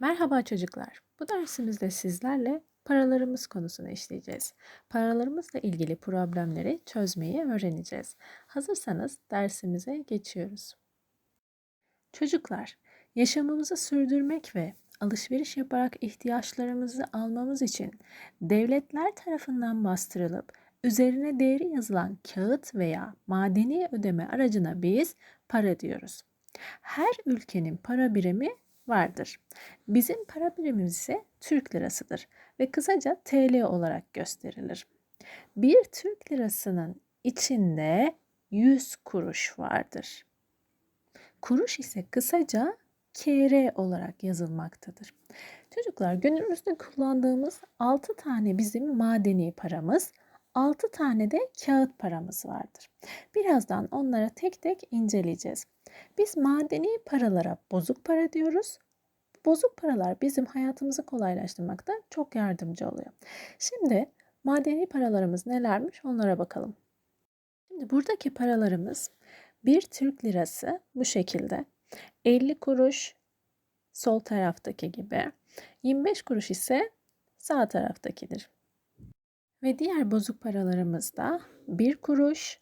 Merhaba çocuklar. Bu dersimizde sizlerle paralarımız konusunu işleyeceğiz. Paralarımızla ilgili problemleri çözmeyi öğreneceğiz. Hazırsanız dersimize geçiyoruz. Çocuklar, yaşamımızı sürdürmek ve alışveriş yaparak ihtiyaçlarımızı almamız için devletler tarafından bastırılıp üzerine değeri yazılan kağıt veya madeni ödeme aracına biz para diyoruz. Her ülkenin para birimi vardır. Bizim para birimimiz ise Türk lirasıdır ve kısaca TL olarak gösterilir. Bir Türk lirasının içinde 100 kuruş vardır. Kuruş ise kısaca KR olarak yazılmaktadır. Çocuklar günümüzde kullandığımız 6 tane bizim madeni paramız, 6 tane de kağıt paramız vardır. Birazdan onlara tek tek inceleyeceğiz. Biz madeni paralara bozuk para diyoruz. Bozuk paralar bizim hayatımızı kolaylaştırmakta çok yardımcı oluyor. Şimdi madeni paralarımız nelermiş onlara bakalım. Şimdi buradaki paralarımız bir Türk lirası bu şekilde. 50 kuruş sol taraftaki gibi. 25 kuruş ise sağ taraftakidir. Ve diğer bozuk paralarımız da 1 kuruş,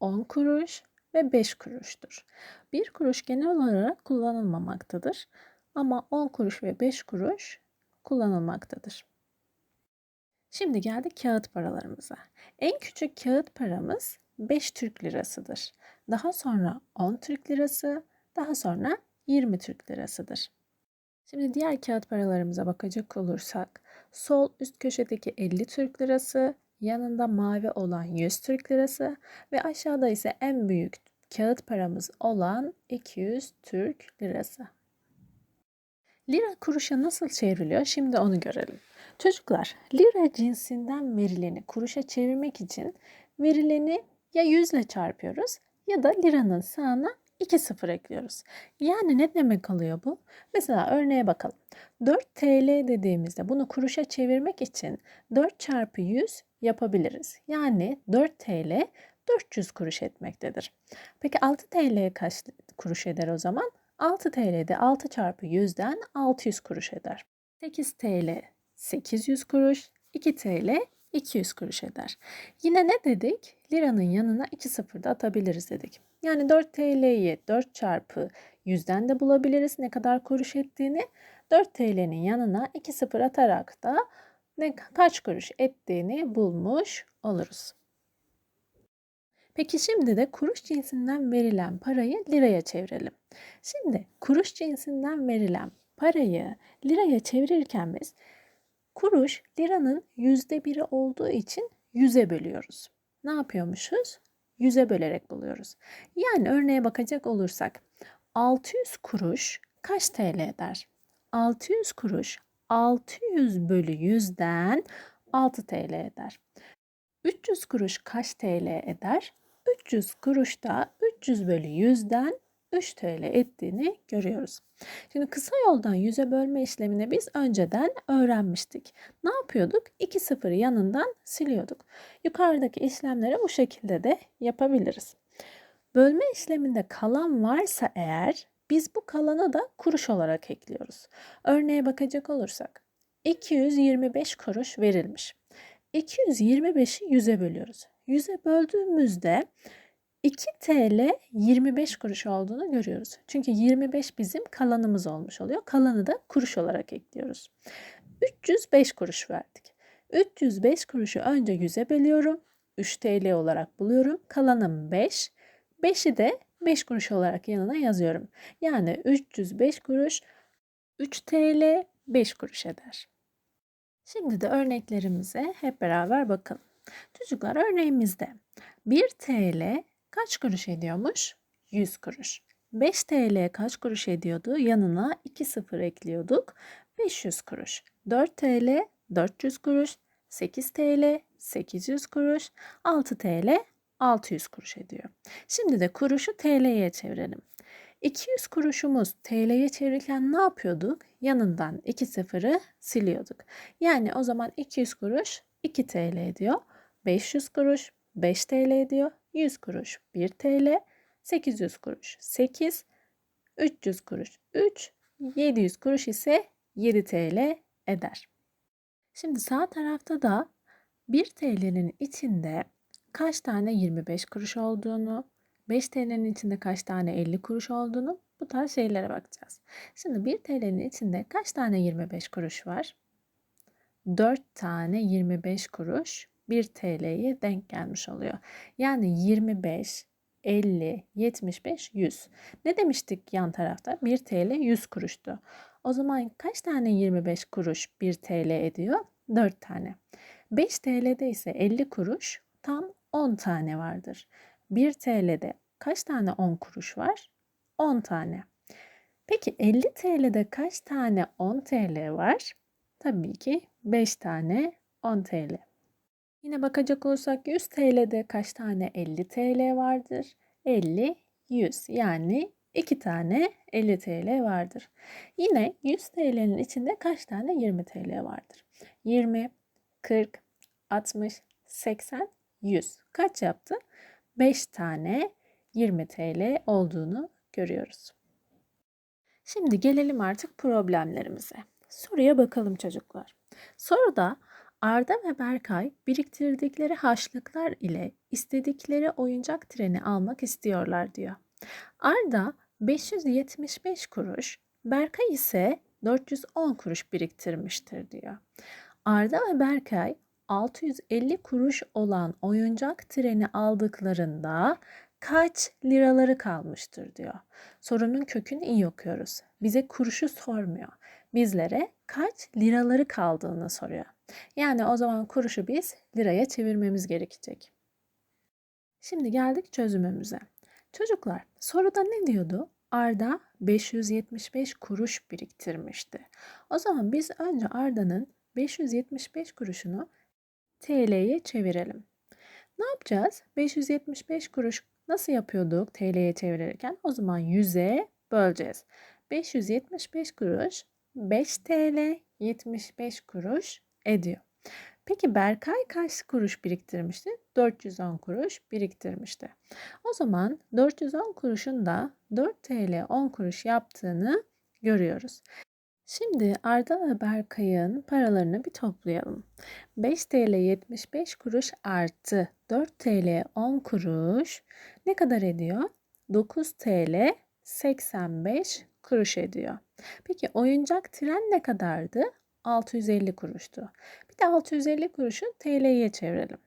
10 kuruş ve 5 kuruştur. 1 kuruş genel olarak kullanılmamaktadır ama 10 kuruş ve 5 kuruş kullanılmaktadır. Şimdi geldik kağıt paralarımıza. En küçük kağıt paramız 5 Türk lirasıdır. Daha sonra 10 Türk lirası, daha sonra 20 Türk lirasıdır. Şimdi diğer kağıt paralarımıza bakacak olursak sol üst köşedeki 50 Türk lirası, yanında mavi olan 100 Türk lirası ve aşağıda ise en büyük kağıt paramız olan 200 Türk lirası. Lira kuruşa nasıl çevriliyor? Şimdi onu görelim. Çocuklar, lira cinsinden verileni kuruşa çevirmek için verileni ya 100 ile çarpıyoruz ya da liranın sağına 2 sıfır ekliyoruz. Yani ne demek oluyor bu? Mesela örneğe bakalım. 4 TL dediğimizde bunu kuruşa çevirmek için 4 çarpı 100 yapabiliriz. Yani 4 TL 400 kuruş etmektedir. Peki 6 TL kaç kuruş eder o zaman? 6 TL'de 6 çarpı 100'den 600 kuruş eder. 8 TL 800 kuruş, 2 TL 200 kuruş eder. Yine ne dedik? Liranın yanına 2 sıfır da atabiliriz dedik. Yani 4 TL'yi 4 çarpı 100'den de bulabiliriz ne kadar kuruş ettiğini. 4 TL'nin yanına 2 sıfır atarak da ne kaç kuruş ettiğini bulmuş oluruz. Peki şimdi de kuruş cinsinden verilen parayı liraya çevirelim. Şimdi kuruş cinsinden verilen parayı liraya çevirirken biz kuruş liranın yüzde biri olduğu için yüze bölüyoruz. Ne yapıyormuşuz? Yüze bölerek buluyoruz. Yani örneğe bakacak olursak 600 kuruş kaç TL eder? 600 kuruş 600 bölü 100'den 6 TL eder. 300 kuruş kaç TL eder? 300 kuruş da 300 bölü 100'den 3 TL ettiğini görüyoruz. Şimdi kısa yoldan 100'e bölme işlemini biz önceden öğrenmiştik. Ne yapıyorduk? 2 sıfırı yanından siliyorduk. Yukarıdaki işlemleri bu şekilde de yapabiliriz. Bölme işleminde kalan varsa eğer biz bu kalanı da kuruş olarak ekliyoruz. Örneğe bakacak olursak 225 kuruş verilmiş. 225'i 100'e bölüyoruz. 100'e böldüğümüzde 2 TL 25 kuruş olduğunu görüyoruz. Çünkü 25 bizim kalanımız olmuş oluyor. Kalanı da kuruş olarak ekliyoruz. 305 kuruş verdik. 305 kuruşu önce 100'e bölüyorum. 3 TL olarak buluyorum. Kalanım 5. 5'i de 5 kuruş olarak yanına yazıyorum. Yani 305 kuruş 3 TL 5 kuruş eder. Şimdi de örneklerimize hep beraber bakalım. Çocuklar örneğimizde 1 TL kaç kuruş ediyormuş? 100 kuruş. 5 TL kaç kuruş ediyordu? Yanına 2 sıfır ekliyorduk. 500 kuruş. 4 TL 400 kuruş. 8 TL 800 kuruş. 6 TL 600 kuruş ediyor. Şimdi de kuruşu TL'ye çevirelim. 200 kuruşumuz TL'ye çevirirken ne yapıyorduk? Yanından 2 sıfırı siliyorduk. Yani o zaman 200 kuruş 2 TL ediyor. 500 kuruş 5 TL ediyor. 100 kuruş 1 TL. 800 kuruş 8. 300 kuruş 3. 700 kuruş ise 7 TL eder. Şimdi sağ tarafta da 1 TL'nin içinde kaç tane 25 kuruş olduğunu, 5 TL'nin içinde kaç tane 50 kuruş olduğunu bu tarz şeylere bakacağız. Şimdi 1 TL'nin içinde kaç tane 25 kuruş var? 4 tane 25 kuruş 1 TL'ye denk gelmiş oluyor. Yani 25, 50, 75, 100. Ne demiştik yan tarafta? 1 TL 100 kuruştu. O zaman kaç tane 25 kuruş 1 TL ediyor? 4 tane. 5 TL'de ise 50 kuruş tam 10 tane vardır. 1 TL'de kaç tane 10 kuruş var? 10 tane. Peki 50 TL'de kaç tane 10 TL var? Tabii ki 5 tane 10 TL. Yine bakacak olursak 100 TL'de kaç tane 50 TL vardır? 50, 100 yani 2 tane 50 TL vardır. Yine 100 TL'nin içinde kaç tane 20 TL vardır? 20, 40, 60, 80, 100. Kaç yaptı? 5 tane 20 TL olduğunu görüyoruz. Şimdi gelelim artık problemlerimize. Soruya bakalım çocuklar. Soruda Arda ve Berkay biriktirdikleri harçlıklar ile istedikleri oyuncak treni almak istiyorlar diyor. Arda 575 kuruş, Berkay ise 410 kuruş biriktirmiştir diyor. Arda ve Berkay 650 kuruş olan oyuncak treni aldıklarında kaç liraları kalmıştır diyor. Sorunun kökünü iyi okuyoruz. Bize kuruşu sormuyor. Bizlere kaç liraları kaldığını soruyor. Yani o zaman kuruşu biz liraya çevirmemiz gerekecek. Şimdi geldik çözümümüze. Çocuklar soruda ne diyordu? Arda 575 kuruş biriktirmişti. O zaman biz önce Arda'nın 575 kuruşunu TL'ye çevirelim. Ne yapacağız? 575 kuruş nasıl yapıyorduk TL'ye çevirirken? O zaman 100'e böleceğiz. 575 kuruş 5 TL 75 kuruş ediyor. Peki Berkay kaç kuruş biriktirmişti? 410 kuruş biriktirmişti. O zaman 410 kuruşun da 4 TL 10 kuruş yaptığını görüyoruz. Şimdi Arda ve Berkay'ın paralarını bir toplayalım. 5 TL 75 kuruş artı 4 TL 10 kuruş ne kadar ediyor? 9 TL 85 kuruş ediyor. Peki oyuncak tren ne kadardı? 650 kuruştu. Bir de 650 kuruşu TL'ye çevirelim.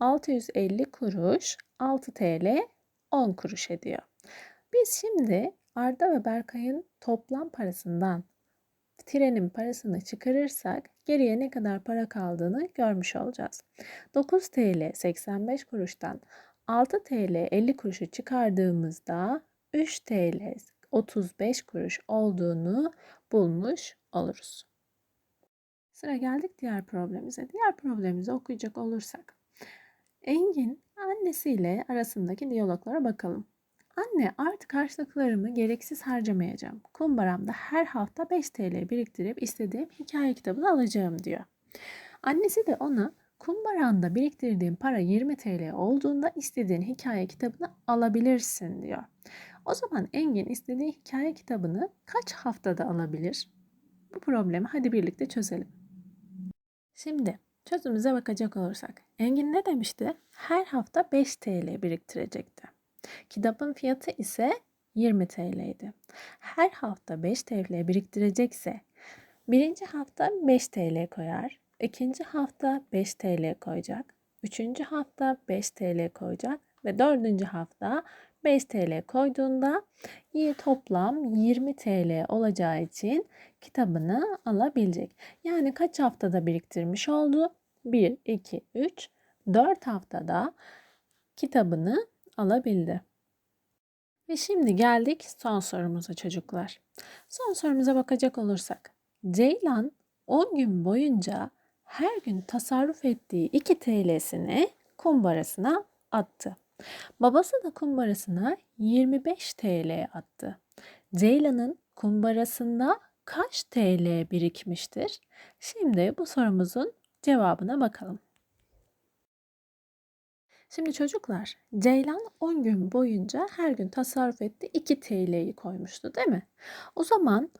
650 kuruş 6 TL 10 kuruş ediyor. Biz şimdi Arda ve Berkay'ın toplam parasından trenin parasını çıkarırsak geriye ne kadar para kaldığını görmüş olacağız. 9 TL 85 kuruştan 6 TL 50 kuruşu çıkardığımızda 3 TL 35 kuruş olduğunu bulmuş oluruz. Sıra geldik diğer problemimize. Diğer problemimizi okuyacak olursak. Engin annesiyle arasındaki diyaloglara bakalım. Anne artık harçlıklarımı gereksiz harcamayacağım. Kumbaramda her hafta 5 TL biriktirip istediğim hikaye kitabını alacağım diyor. Annesi de ona kumbaranda biriktirdiğin para 20 TL olduğunda istediğin hikaye kitabını alabilirsin diyor. O zaman Engin istediği hikaye kitabını kaç haftada alabilir? Bu problemi hadi birlikte çözelim. Şimdi çözümüze bakacak olursak Engin ne demişti? Her hafta 5 TL biriktirecekti. Kitabın fiyatı ise 20 TL idi. Her hafta 5 TL biriktirecekse birinci hafta 5 TL koyar, ikinci hafta 5 TL koyacak, üçüncü hafta 5 TL koyacak ve dördüncü hafta 5 TL koyduğunda toplam 20 TL olacağı için kitabını alabilecek. Yani kaç haftada biriktirmiş oldu? 1, 2, 3, 4 haftada kitabını alabildi. Ve şimdi geldik son sorumuza çocuklar. Son sorumuza bakacak olursak. Ceylan 10 gün boyunca her gün tasarruf ettiği 2 TL'sini kumbarasına attı. Babası da kumbarasına 25 TL attı. Ceylan'ın kumbarasında kaç TL birikmiştir? Şimdi bu sorumuzun cevabına bakalım. Şimdi çocuklar, Ceylan 10 gün boyunca her gün tasarruf etti 2 TL'yi koymuştu değil mi? O zaman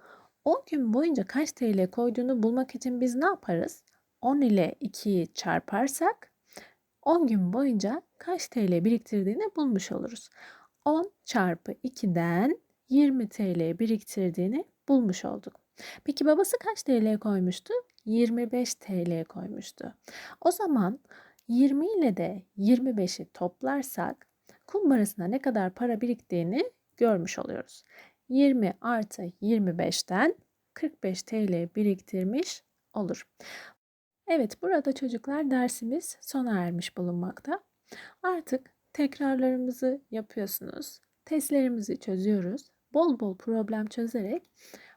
10 gün boyunca kaç TL koyduğunu bulmak için biz ne yaparız? 10 ile 2'yi çarparsak 10 gün boyunca kaç TL biriktirdiğini bulmuş oluruz. 10 çarpı 2'den 20 TL biriktirdiğini bulmuş olduk. Peki babası kaç TL koymuştu? 25 TL koymuştu. O zaman 20 ile de 25'i toplarsak kumbarasına ne kadar para biriktiğini görmüş oluyoruz. 20 artı 25'ten 45 TL biriktirmiş olur. Evet burada çocuklar dersimiz sona ermiş bulunmakta. Artık tekrarlarımızı yapıyorsunuz. Testlerimizi çözüyoruz. Bol bol problem çözerek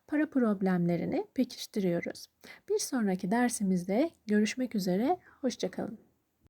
para problemlerini pekiştiriyoruz. Bir sonraki dersimizde görüşmek üzere. Hoşçakalın.